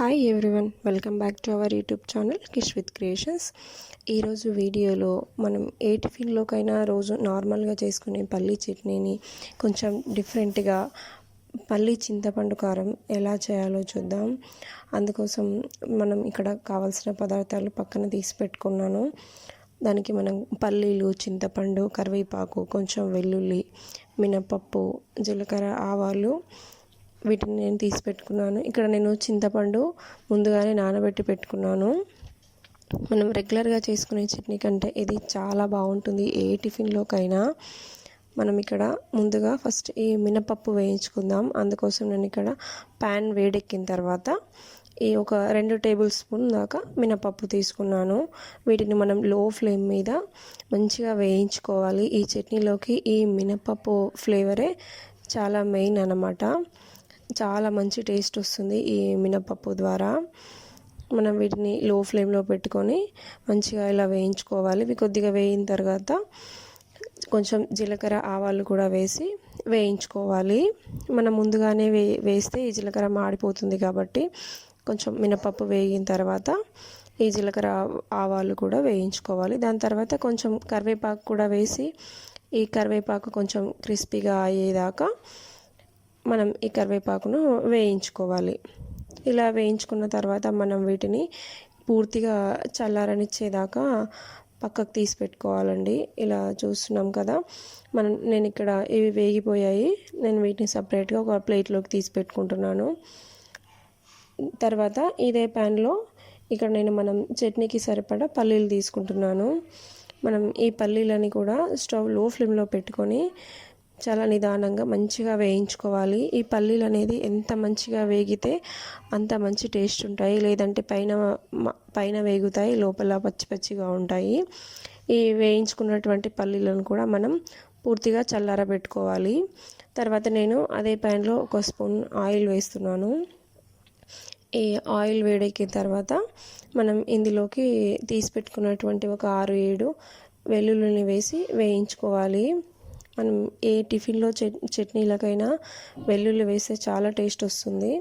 Hi everyone welcome back to our YouTube channel Kish with creations ఈరోజు వీడియోలో మనం ఏ టిఫిన్లోకైనా రోజు నార్మల్గా చేసుకునే పల్లీ చట్నీని కొంచెం డిఫరెంట్గా పల్లీ చింతపండు కారం ఎలా చేయాలో చూద్దాం. అందుకోసం మనం ఇక్కడ కావాల్సిన పదార్థాలు పక్కన తీసి పెట్టుకున్నాను. దానికి మనం పల్లీలు చింతపండు కరివేపాకు కొంచెం వెల్లుల్లి మినపప్పు జీలకర్ర ఆవాలు వీటిని నేను తీసి పెట్టుకున్నాను. ఇక్కడ నేను చింతపండు ముందుగానే నానబెట్టి పెట్టుకున్నాను. మనం రెగ్యులర్గా చేసుకునే చట్నీ కంటే ఇది చాలా బాగుంటుంది. ఏ టిఫిన్లోకైనా మనం ఇక్కడ ముందుగా ఫస్ట్ ఈ మినపప్పు వేయించుకుందాం. అందుకోసం నేను ఇక్కడ ప్యాన్ వేడెక్కిన తర్వాత ఈ ఒక రెండు టేబుల్ స్పూన్ దాకా మినపప్పు తీసుకున్నాను. వీటిని మనం లో ఫ్లేమ్ మీద మంచిగా వేయించుకోవాలి. ఈ చట్నీలోకి ఈ మినపప్పు ఫ్లేవరే చాలా మెయిన్ అన్నమాట. చాలా మంచి టేస్ట్ వస్తుంది ఈ మినపప్పు ద్వారా. మనం వీటిని లో ఫ్లేమ్లో పెట్టుకొని మంచిగా ఇలా వేయించుకోవాలి. ఇవి కొద్దిగా వేయిన తర్వాత కొంచెం జీలకర్ర ఆవాలు కూడా వేసి వేయించుకోవాలి. మనం ముందుగానే వే వేస్తే ఈ జీలకర్ర మాడిపోతుంది కాబట్టి కొంచెం మినపప్పు వేగిన తర్వాత ఈ జీలకర్ర ఆవాలు కూడా వేయించుకోవాలి. దాని తర్వాత కొంచెం కరివేపాకు కూడా వేసి ఈ కరివేపాకు కొంచెం క్రిస్పీగా అయ్యేదాకా మనం ఈ కరివేపాకును వేయించుకోవాలి. ఇలా వేయించుకున్న తర్వాత మనం వీటిని పూర్తిగా చల్లారనిచ్చేదాకా పక్కకు తీసి పెట్టుకోవాలండి. ఇలా చూస్తున్నాం కదా మనం నేను ఇక్కడ ఇవి వేగిపోయాయి. నేను వీటిని సపరేట్గా ఒక ప్లేట్లోకి తీసి పెట్టుకుంటున్నాను. తర్వాత ఇదే ప్యాన్లో ఇక్కడ నేను మనం చట్నీకి సరిపడా పల్లీలు తీసుకుంటున్నాను. మనం ఈ పల్లీలని కూడా స్టవ్లో ఫ్లేమ్లో పెట్టుకొని చాలా నిదానంగా మంచిగా వేయించుకోవాలి. ఈ పల్లీలు అనేది ఎంత మంచిగా వేగితే అంత మంచి టేస్ట్ ఉంటాయి. లేదంటే పైన పైన వేగుతాయి లోపల పచ్చి పచ్చిగా ఉంటాయి. ఈ వేయించుకున్నటువంటి పల్లీలను కూడా మనం పూర్తిగా చల్లారబెట్టుకోవాలి. తర్వాత నేను అదే ప్యాన్లో ఒక స్పూన్ ఆయిల్ వేస్తున్నాను. ఈ ఆయిల్ వేడెక్కిన తర్వాత మనం ఇందులోకి తీసి పెట్టుకున్నటువంటి ఒక ఆరు ఏడు వెల్లుల్లిని వేసి వేయించుకోవాలి. మనం ఏ టిఫిన్లో చట్నీలకైనా వెల్లుల్లి వేస్తే చాలా టేస్ట్ వస్తుంది.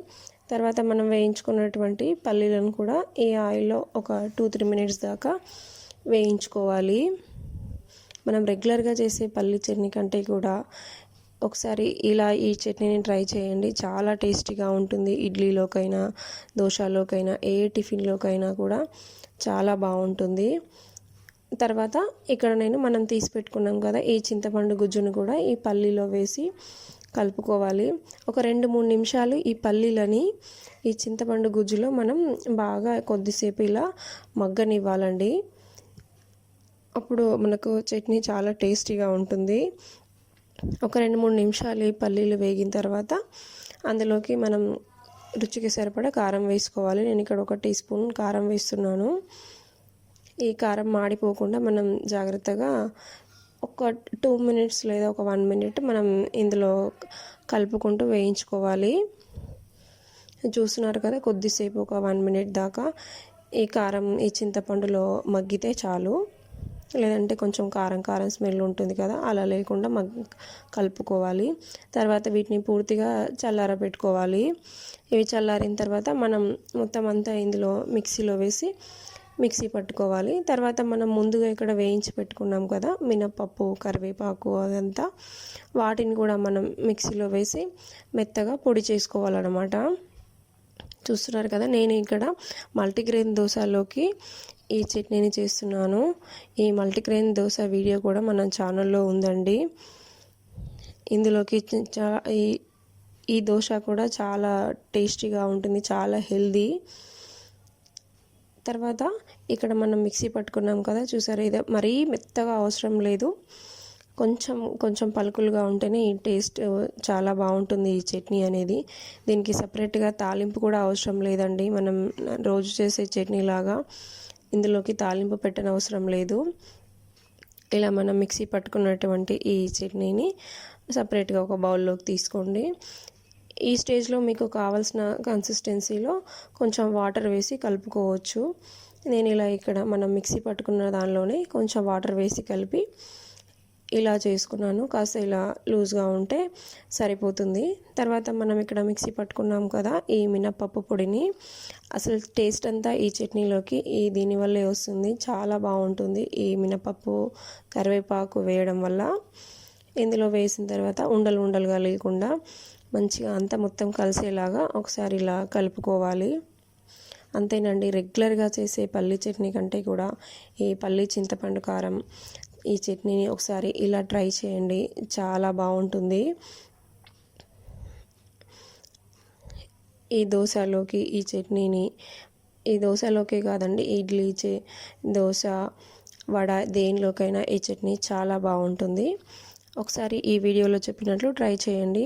తర్వాత మనం వేయించుకున్నటువంటి పల్లీలను కూడా ఈ ఆయిల్లో ఒక టూ త్రీ మినిట్స్ దాకా వేయించుకోవాలి. మనం రెగ్యులర్గా చేసే పల్లీ చట్నీ కంటే కూడా ఒకసారి ఇలా ఈ చట్నీని ట్రై చేయండి. చాలా టేస్టీగా ఉంటుంది. ఇడ్లీలోకైనా దోశలోకైనా ఏ టిఫిన్లోకైనా కూడా చాలా బాగుంటుంది. తర్వాత ఇక్కడ నేను మనం తీసి పెట్టుకున్నాం కదా ఈ చింతపండు గుజ్జును కూడా ఈ పల్లీలో వేసి కలుపుకోవాలి. ఒక రెండు మూడు నిమిషాలు ఈ పల్లీలని ఈ చింతపండు గుజ్జులో మనం బాగా కొద్దిసేపు ఇలా మగ్గనివ్వాలండి. అప్పుడు మనకు చట్నీ చాలా టేస్టీగా ఉంటుంది. ఒక రెండు మూడు నిమిషాలు ఈ పల్లీలు వేగిన తర్వాత అందులోకి మనం రుచికి సరిపడా కారం వేసుకోవాలి. నేను ఇక్కడ ఒక టీ స్పూన్ కారం వేస్తున్నాను. ఈ కారం మాడిపోకుండా మనం జాగ్రత్తగా ఒక టూ మినిట్స్ లేదా ఒక వన్ మినిట్ మనం ఇందులో కలుపుకుంటూ వేయించుకోవాలి. చూస్తున్నారు కదా కొద్దిసేపు ఒక వన్ మినిట్ దాకా ఈ కారం ఈ చింతపండులో మగ్గితే చాలు. లేదంటే కొంచెం కారం కారం స్మెల్ ఉంటుంది కదా అలా లేకుండా మగ్ కలుపుకోవాలి. తర్వాత వీటిని పూర్తిగా చల్లార పెట్టుకోవాలి ఇవి చల్లారిన తర్వాత మనం మొత్తం అంతా ఇందులో మిక్సీలో వేసి మిక్సీ పట్టుకోవాలి. తర్వాత మనం ముందుగా ఇక్కడ వేయించి పెట్టుకున్నాం కదా మినపప్పు కరివేపాకు అదంతా. వాటిని కూడా మనం మిక్సీలో వేసి మెత్తగా పొడి చేసుకోవాలన్నమాట. చూస్తున్నారు కదా నేను ఇక్కడ మల్టీగ్రెయిన్ దోశలోకి ఈ చట్నీని చేస్తున్నాను. ఈ మల్టీగ్రెయిన్ దోశ వీడియో కూడా మన ఛానల్లో ఉందండి. ఇందులోకి ఈ ఈ దోశ కూడా చాలా టేస్టీగా ఉంటుంది చాలా హెల్దీ. తర్వాత ఇక్కడ మనం మిక్సీ పట్టుకున్నాం కదా చూసారా? ఇది మరీ మెత్తగా అవసరం లేదు. కొంచెం కొంచెం పలుకులుగా ఉంటేనే ఈ టేస్ట్ చాలా బాగుంటుంది ఈ చట్నీ అనేది. దీనికి సపరేట్గా తాలింపు కూడా అవసరం లేదండి. మనం రోజు చేసే చట్నీ లాగా ఇందులోకి తాలింపు పెట్టని అవసరం లేదు. ఇలా మనం మిక్సీ పట్టుకున్నటువంటి ఈ చట్నీని సపరేట్గా ఒక బౌల్లోకి తీసుకోండి. ఈ స్టేజ్లో మీకు కావాల్సిన కన్సిస్టెన్సీలో కొంచెం వాటర్ వేసి కలుపుకోవచ్చు. నేను ఇలా ఇక్కడ మనం మిక్సీ పట్టుకున్న దానిలోనే కొంచెం వాటర్ వేసి కలిపి ఇలా చేసుకున్నాను. కాస్త ఇలా లూజ్గా ఉంటే సరిపోతుంది. తర్వాత మనం ఇక్కడ మిక్సీ పట్టుకున్నాం కదా ఈ మినప్పప్పు పొడిని. అసలు టేస్ట్ అంతా ఈ చట్నీలోకి ఈ దీనివల్లే వస్తుంది. చాలా బాగుంటుంది ఈ మినపప్పు కరివేపాకు వేయడం వల్ల. ఇందులో వేసిన తర్వాత ఉండలు ఉండలుగా లేకుండా మంచిగా అంతా మొత్తం కలిసేలాగా ఒకసారి ఇలా కలుపుకోవాలి. అంతేనండి రెగ్యులర్గా చేసే పల్లి చట్నీ కంటే కూడా ఈ పల్లి చింతపండు కారం ఈ చట్నీని ఒకసారి ఇలా ట్రై చేయండి. చాలా బాగుంటుంది. ఈ దోశలోకి ఈ చట్నీని ఈ దోశలోకే కాదండి ఇడ్లీ చే దోశ వడ దేనిలోకైనా ఈ చట్నీ చాలా బాగుంటుంది. ఒకసారి ఈ వీడియోలో చెప్పినట్లు ట్రై చేయండి.